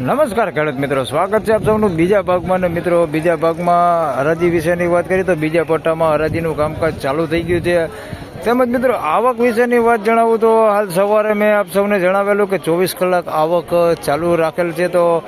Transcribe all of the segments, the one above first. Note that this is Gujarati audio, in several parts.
નમસ્કાર ખેડૂત મિત્રો, સ્વાગત છે આપ સૌનું બીજા ભાગમાં. મિત્રો, બીજા ભાગમાં હરાજી વિશેની વાત કરીએ તો બીજા પટ્ટામાં હરાજીનું કામકાજ ચાલુ થઈ ગયું છે. તેમજ મિત્રો, આવક વિશેની વાત જણાવું તો હાલ સવારે મેં આપ સૌને જણાવેલું કે ચોવીસ કલાક આવક ચાલુ રાખેલ છે. તો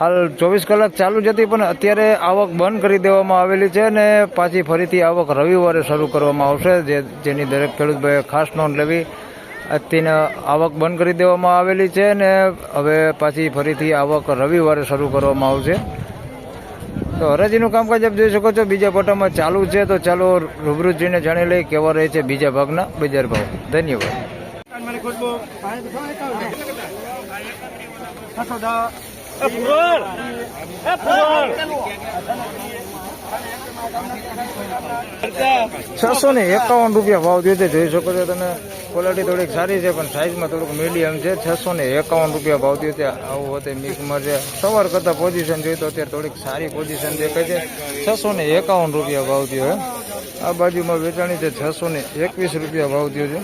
હાલ ચોવીસ કલાક ચાલુ જ હતી, પણ અત્યારે આવક બંધ કરી દેવામાં આવેલી છે અને પાછી ફરીથી આવક રવિવારે શરૂ કરવામાં આવશે, જે જેની દરેક ખેડૂતભાઈએ ખાસ નોંધ લેવી અત્યાને આવક બંધ કરી દેવામાં આવેલી છે ને હવે પાછી ફરીથી આવક રવિવારે શરૂ કરવામાં આવશે. તો હરાજીનું કામકાજ આપ જોઈ શકો છો. બીજા પટ્ટામાં ચાલુ છે. તો ચાલો રૂબરૂજીને જાણી લઈ કેવા રહે છે બીજા ભાગના બજાર ભાવ. ધન્યવાદ. છસો ને એકાવન રૂપિયા ભાવ છે. જોઈ શકો છો તમે ક્વોલિટી થોડીક સારી છે, પણ સાઇઝમાં થોડુંક મીડિયમ છે. છસો ને એકાવન રૂપિયા ભાવ છે. આવું હોતે મિક્સમાં છે. સવાર કરતાં પોઝિશન જોઈએ તો અત્યારે થોડીક સારી પોઝિશન દેખાય છે. છસો ને એકાવન રૂપિયા ભાવ થયો આ બાજુમાં વેચાણી છે. છસો ને એકવીસ રૂપિયા ભાવ થયો છે.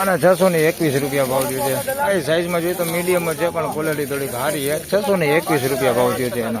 અને છસો ને એકવીસ રૂપિયા ભાવ થયો છે. આ સાઇઝમાં જોઈએ તો મીડિયમ છે, પણ ક્વોલિટી થોડીક સારી છે. છસો ને એકવીસ રૂપિયા ભાવ થયો છે એનો.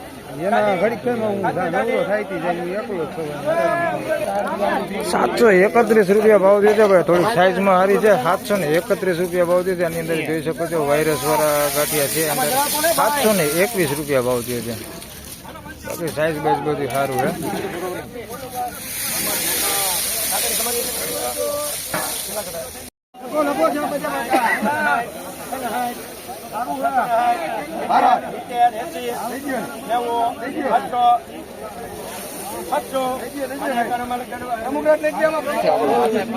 એના થાય છું. સાતસો એકત્રીસ રૂપિયા ભાવ દીધો છે ભાઈ, થોડીક સાઈઝમાં સારી છે. સાતસો ને એકત્રીસ રૂપિયા ભાવ દીધો છે આની અંદર જોઈ શકો છો વાયરસ વાળા ગાંઠિયા છે અંદર સાતસો ને એકવીસ રૂપિયા ભાવ દે છે. બાકી સાઈઝ બાઈઝ બધું સારું હે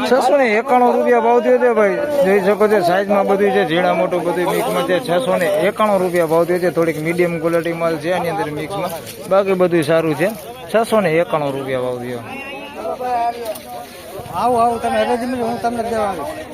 છસો ને એકાણું રૂપિયા ભાવ થયો છે ભાઈ. જોઈ શકો છો સાઈઝમાં બધું છે, ઝીણા મોટું બધું મિક્સમાં છે. છસો ને એકાણું રૂપિયા ભાવ થયો છે, થોડીક મીડિયમ ક્વોલિટી માલ છે આની અંદર મિક્સમાં બાકી બધું સારું છે. છસો ને એકાણું રૂપિયા ભાવ થયો. આવું આવું, તમે હું તમને દેવાનું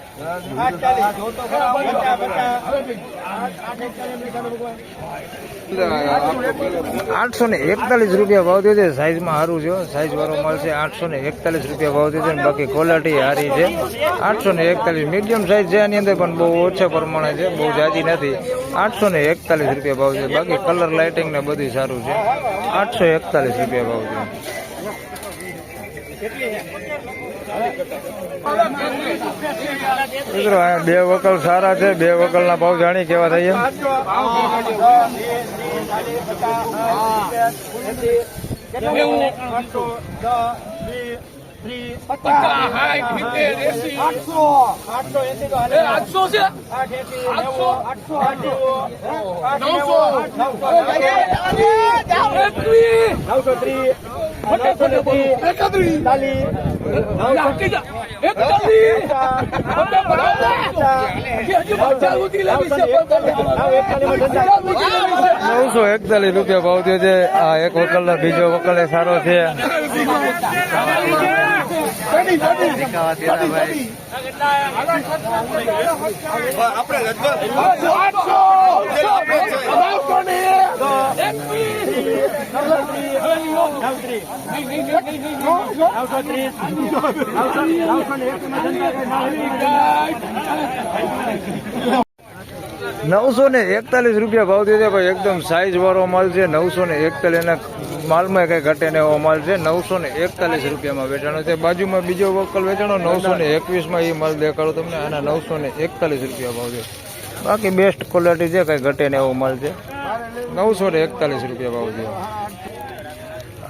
ને એકતાલીસ રૂપિયા ભાવ થયો છે. સાઈઝમાં સારું છે સાઈઝ વાળો માલ આઠસો ને એકતાલીસ રૂપિયા ભાવ થયો છે. બાકી ક્વોલિટી સારી છે. આઠસો ને એકતાલીસ. મીડિયમ સાઈઝ છે આની અંદર, પણ બહુ ઓછા પ્રમાણે છે. બહુ જાજી નથી. આઠસો ને એકતાલીસ રૂપિયા ભાવ છે. બાકી કલર લાઇટિંગ ને બધું સારું છે. આઠસો એકતાલીસ રૂપિયા ભાવ છે મિત્રો બે વકલ સારા છે. બે વકલના ભાવ જાણી કેવા થઈએ આઠસો. છે આઠસો. એકવીસ એકતાલીસ નવસો એકતાલીસ રૂપિયા ભાવ થયો છે. આ એક વકલ બીજો વકલ એ સારો છે. નવસો ને એકતાલીસ રૂપિયા ભાવ છે ભાઈ એકદમ સાઈઝ વાળો માલ છે. નવસો ને એકતાલીસ માલમાં કઈ ઘટે ને એવો માલ છે. નવસો ને એકતાલીસ રૂપિયામાં વેચાણો છે. બાજુમાં બીજો વકલ વેચાણો નવસો ને એકવીસમાં એ માલ દેખાડો તમને. આના નવસો ને એકતાલીસ રૂપિયા ભાવ છે. બાકી બેસ્ટ ક્વોલિટી છે, કઈ ઘટે ને એવો માલ છે. નવસો ને એકતાલીસ રૂપિયા ભાવ છે.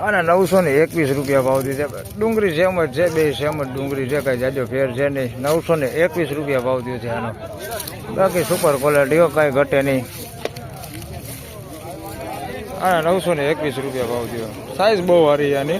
આના નવસો ને એકવીસ રૂપિયા ભાવ છે ડુંગળી સેમ જ છે, બે સેમ જ ડુંગળી છે, કઈ જાજો ફેર છે નહીં. નવસો ને એકવીસ રૂપિયા ભાવ દીધો છે આનો. બાકી સુપર ક્વોલિટીઓ કાંઈ ઘટે નહીં. હા નવસો ને એકવીસ રૂપિયા ભાવ થયો સાઈઝ બહુ સારી આની.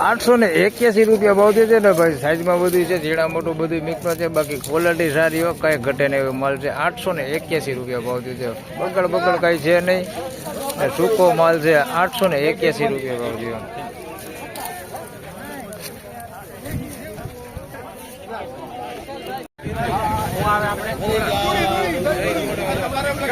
આઠસો ને એક્યાસી રૂપિયા ભાવ થયો છે ને ભાઈ સાઈઝમાં બધું છે, ઝીણા મોટું બધું મિક્સમાં છે, બાકી ક્વોલિટી સારી હોય કાંઈ ઘટે નહીં એવો માલ છે. આઠસો ને એક્યાસી રૂપિયા ભાવ થયો છે. બગડ બગડ કાંઈ છે નહીં. સૂકો માલ છે આઠસો ને એક્યાસી રૂપિયા ભાવ થયો.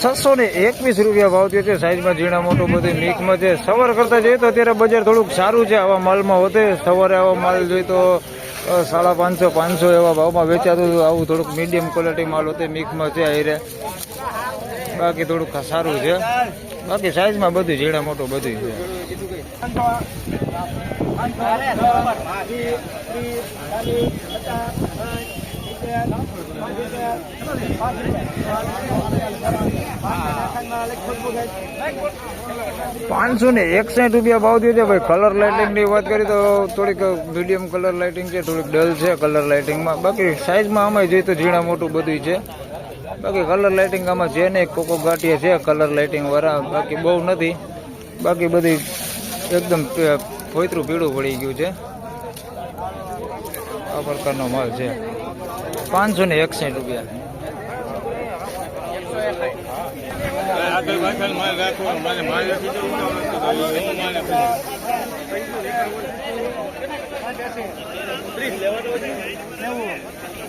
છસો ને એકવીસ રૂપિયા ભાવ થયો છે. સાઈઝમાં ઝીણા, મોટું બધું મિક્સમાં છે. સવાર કરતા જોઈએ તો અત્યારે બજાર થોડુંક સારું છે. આવા માલમાં હોતે સવારે આવા માલ જોઈએ તો સાડા પાંચસો પાંચસો એવા ભાવમાં વેચાતું. આવું થોડુંક મીડિયમ ક્વોલિટી માલ હોતે મિક્સમાં છે આયરે. બાકી થોડુંક સારું છે. બાકી સાઈઝમાં બધું ઝીણા, મોટું બધું છે. પાંચસો ને એકસાઠ રૂપિયા ભાવ થયો છે. ભાઈ કલર લાઇટિંગની વાત કરી તો થોડીક મીડિયમ કલર લાઇટિંગ છે, થોડીક ડલ છે કલર લાઇટિંગમાં બાકી સાઈઝમાં આમાં જોઈએ તો ઝીણા મોટું બધું છે. બાકી કલર લાઇટિંગ આમાં છે નહીં, કોકો ગાંઠિયા છે કલર લાઇટિંગ વાળા, બાકી બહુ નથી. બાકી બધી એકદમ કોઈતરું પીળું પડી ગયું છે. આ પ્રકારનો માલ છે. પાંચસો ને એકસઠ રૂપિયા. ત્રીસ લેવાનો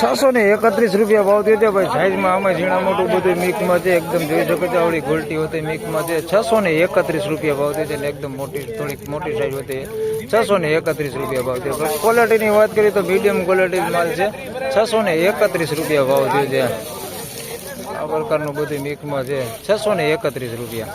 છસો ને એકત્રીસ રૂપિયા ભાવ થયો છે ભાઈ. સાઈઝમાં આમાં ઝીણા મોટું બધું મિક્સમાં છે, એકદમ જોઈ શકો છો, આવડી ગોલટી હોતી મિક્સમાં છે. છસો ને એકત્રીસ રૂપિયા ભાવ થયો છે ને એકદમ મોટી, થોડીક મોટી સાઈઝ હોતી છસો ને એકત્રીસ રૂપિયા ભાવ થયો ક્વોલિટીની વાત કરીએ તો મીડિયમ ક્વોલિટી માલ છે. છસો ને એકત્રીસ રૂપિયા ભાવ થયો છે. આ પ્રકારનું બધું મિક્સમાં છે. છસો ને એકત્રીસ રૂપિયા.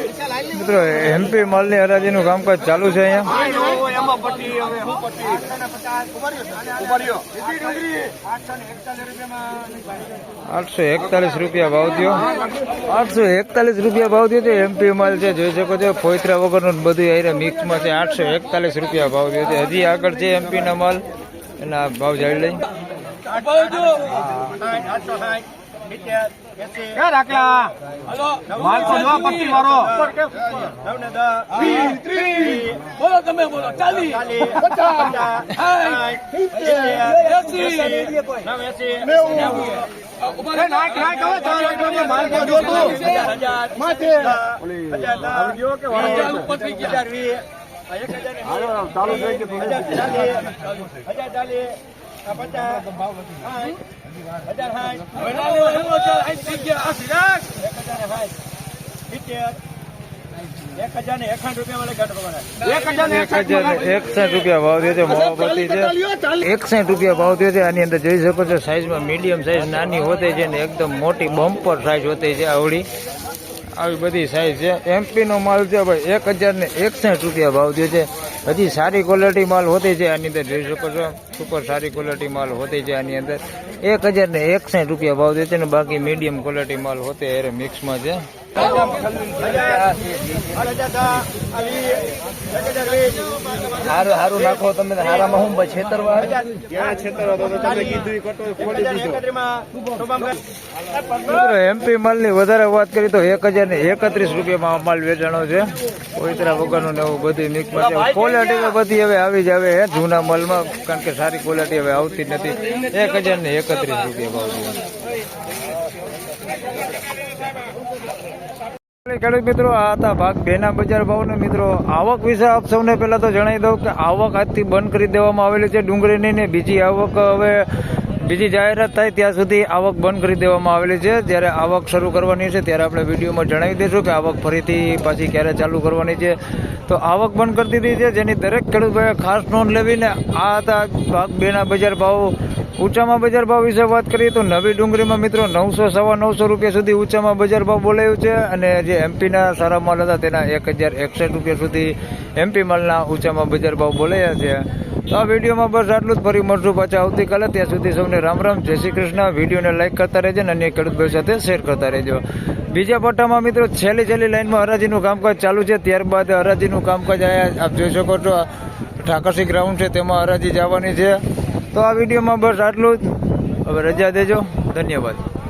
મિત્રો એમપી માલની હરાજીનું કામકાજ ચાલુ છે અહીંયા. આઠસો એકતાલીસ રૂપિયા ભાવ થયો. આઠસો એકતાલીસ રૂપિયા ભાવ થયો છે. એમપી માલ છે, જોઈ શકો છો ફોયત્રા વગરનું બધું આયરે મિક્સમાં છે. આઠસો એકતાલીસ રૂપિયા ભાવ થયો છે. હજી આગળ છે એમપીના માલ. એના ભાવ જાણી લઈ હલો. માલ તો જો પટ્ટી મારો બોલો તમે બોલો. ચાલી. ઉપર થઈ ગયા. હજાર ને એકસઠ રૂપિયા ભાવ થયો છે એકસઠ રૂપિયા ભાવ થયો છે આની અંદર જોઈ શકો છો સાઈઝમાં મીડિયમ સાઈઝ નાની હોતે છે ને એકદમ મોટી બમ્પર સાઈઝ હોતી છે આવડી. આવી બધી સાઈઝ છે. એમપી નો માલ છે ભાઈ, એક હજાર ને એકસઠ રૂપિયા ભાવ દે છે. હજી સારી ક્વોલિટી માલ હોતી છે આની અંદર, જોઈ શકો છો. સુપર સારી ક્વોલિટી માલ હોતી છે આની અંદર. એક હજાર ને એકસઠ રૂપિયા ભાવ થયો છે ને બાકી મીડિયમ ક્વોલિટી માલ હોતે એરે મિક્સમાં છે. હારું હારું, નાખો તમે હારામાં હું છેતરવા એમપી માલની વધારે વાત કરી તો એક હજાર ને એકત્રીસ રૂપિયામાં માલ વેચાણો છે. કોઈતરા વગરનું ને એવું બધી મિક્સમાં છે. ક્વોલિટી બધી હવે આવી જ આવે જૂના માલમાં, કારણ કે સારી ક્વોલિટી હવે આવતી નથી. એક હજાર ને એકત્રીસ રૂપિયા ભાવ છે. ખેડૂત મિત્રો, આ હતા ભાગ બેના બજાર ભાવ ને મિત્રો. આવક વિશે આપ સૌને પહેલાં તો જણાવી દઉં કે આવક આજથી બંધ કરી દેવામાં આવેલી છે ડુંગળીની ને બીજી આવક હવે બીજી જાહેરાત થાય ત્યાં સુધી આવક બંધ કરી દેવામાં આવેલી છે. જ્યારે આવક શરૂ કરવાની છે ત્યારે આપણે વિડીયોમાં જણાવી દઈશું કે આવક ફરીથી પાછી ક્યારે ચાલુ કરવાની છે. તો આવક બંધ કરી દીધી છે, જેની દરેક ખેડૂતભાઈએ ખાસ નોંધ લેવીને આ હતા ભાગ બેના બજાર ભાવ ઊંચામાં બજાર ભાવ વિશે વાત કરીએ તો નવી ડુંગળીમાં મિત્રો નવસો, સવા નવસો રૂપિયા સુધી ઊંચામાં બજાર ભાવ બોલાયું છે અને જે એમપીના સારા માલ હતા તેના એક હજાર એકસઠ રૂપિયા સુધી એમપી માલના ઊંચામાં બજાર ભાવ બોલાયા છે. તો આ વિડીયોમાં બસ આટલું જ. ફરી મળશું પાછા આવતીકાલે. ત્યાં સુધી સૌને રામ રામ. જય શ્રી કૃષ્ણ. વિડીયોને લાઇક કરતા રહેજો અને અન્ય ખેડૂતભાઈ સાથે શેર કરતા રહેજો. બીજા પટ્ટામાં મિત્રો છેલ્લી છેલ્લી લાઈનમાં હરાજીનું કામકાજ ચાલુ છે. ત્યારબાદ હરાજીનું કામકાજ આપ જોઈ શકો છો. ઠાકરસિંહ ગ્રાઉન્ડ છે, તેમાં હરાજી જવાની છે. તો આ વિડીયોમાં બસ આટલું જ. હવે રજા દેજો. ધન્યવાદ.